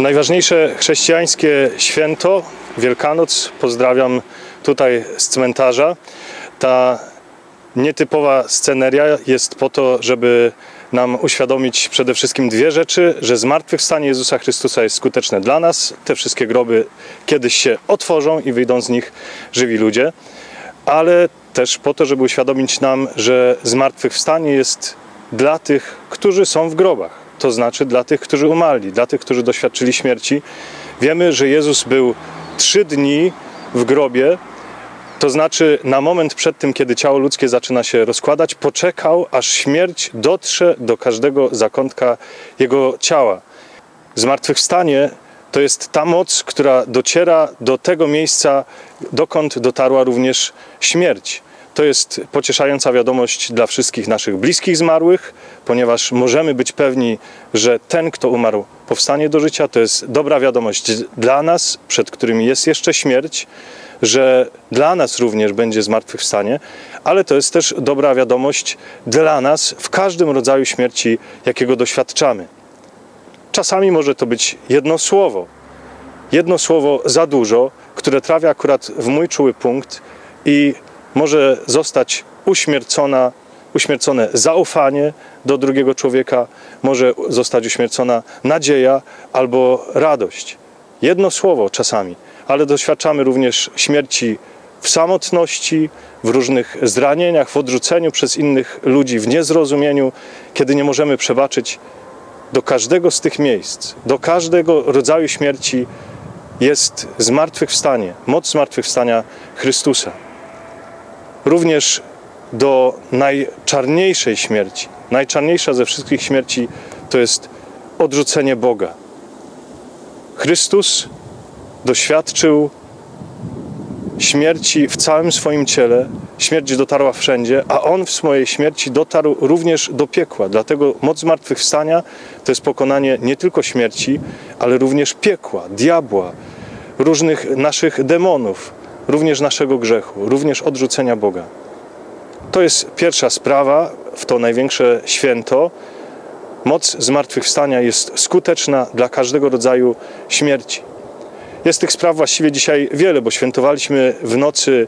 Najważniejsze chrześcijańskie święto, Wielkanoc, pozdrawiam tutaj z cmentarza. Ta nietypowa sceneria jest po to, żeby nam uświadomić przede wszystkim dwie rzeczy, że zmartwychwstanie Jezusa Chrystusa jest skuteczne dla nas. Te wszystkie groby kiedyś się otworzą i wyjdą z nich żywi ludzie, ale też po to, żeby uświadomić nam, że zmartwychwstanie jest dla tych, którzy są w grobach. To znaczy dla tych, którzy umarli, dla tych, którzy doświadczyli śmierci. Wiemy, że Jezus był trzy dni w grobie, to znaczy, na moment przed tym, kiedy ciało ludzkie zaczyna się rozkładać, poczekał, aż śmierć dotrze do każdego zakątka jego ciała. Zmartwychwstanie to jest ta moc, która dociera do tego miejsca, dokąd dotarła również śmierć. To jest pocieszająca wiadomość dla wszystkich naszych bliskich zmarłych, ponieważ możemy być pewni, że ten, kto umarł, powstanie do życia. To jest dobra wiadomość dla nas, przed którymi jest jeszcze śmierć, że dla nas również będzie zmartwychwstanie, ale to jest też dobra wiadomość dla nas w każdym rodzaju śmierci, jakiego doświadczamy. Czasami może to być jedno słowo, jedno słowo za dużo, które trafia akurat w mój czuły punkt i może zostać uśmiercona, uśmiercone zaufanie do drugiego człowieka, może zostać uśmiercona nadzieja albo radość. Jedno słowo czasami, ale doświadczamy również śmierci w samotności, w różnych zranieniach, w odrzuceniu przez innych ludzi, w niezrozumieniu, kiedy nie możemy przebaczyć. Do każdego z tych miejsc, do każdego rodzaju śmierci jest zmartwychwstanie, moc zmartwychwstania Chrystusa. Również do najczarniejszej śmierci, najczarniejsza ze wszystkich śmierci to jest odrzucenie Boga. Chrystus doświadczył śmierci w całym swoim ciele. Śmierć dotarła wszędzie, a on w swojej śmierci dotarł również do piekła. Dlatego moc zmartwychwstania to jest pokonanie nie tylko śmierci, ale również piekła, diabła, różnych naszych demonów, również naszego grzechu, również odrzucenia Boga. To jest pierwsza sprawa, w to największe święto. Moc zmartwychwstania jest skuteczna dla każdego rodzaju śmierci. Jest tych spraw właściwie dzisiaj wiele, bo świętowaliśmy w nocy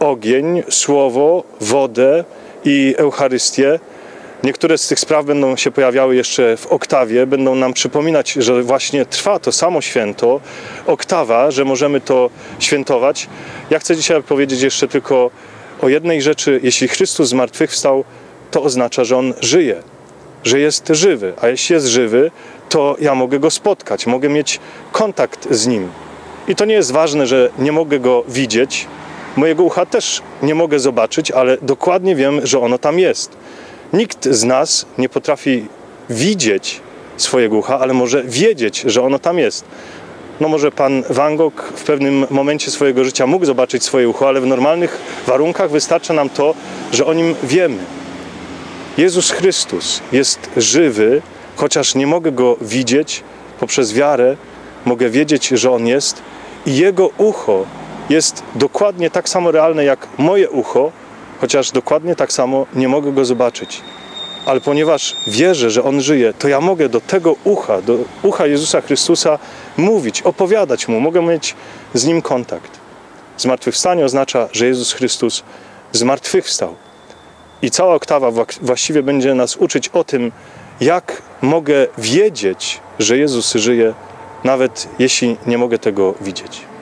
ogień, słowo, wodę i Eucharystię. Niektóre z tych spraw będą się pojawiały jeszcze w oktawie, będą nam przypominać, że właśnie trwa to samo święto, oktawa, że możemy to świętować. Ja chcę dzisiaj powiedzieć jeszcze tylko o jednej rzeczy. Jeśli Chrystus zmartwychwstał, to oznacza, że On żyje, że jest żywy. A jeśli jest żywy, to ja mogę Go spotkać, mogę mieć kontakt z Nim. I to nie jest ważne, że nie mogę Go widzieć, mojego ucha też nie mogę zobaczyć, ale dokładnie wiem, że ono tam jest. Nikt z nas nie potrafi widzieć swojego ucha, ale może wiedzieć, że ono tam jest. No może pan Van Gogh w pewnym momencie swojego życia mógł zobaczyć swoje ucho, ale w normalnych warunkach wystarcza nam to, że o nim wiemy. Jezus Chrystus jest żywy, chociaż nie mogę go widzieć poprzez wiarę, mogę wiedzieć, że on jest i jego ucho jest dokładnie tak samo realne jak moje ucho, chociaż dokładnie tak samo nie mogę go zobaczyć. Ale ponieważ wierzę, że On żyje, to ja mogę do tego ucha, do ucha Jezusa Chrystusa mówić, opowiadać Mu, mogę mieć z Nim kontakt. Zmartwychwstanie oznacza, że Jezus Chrystus zmartwychwstał. I cała oktawa właściwie będzie nas uczyć o tym, jak mogę wiedzieć, że Jezus żyje, nawet jeśli nie mogę tego widzieć.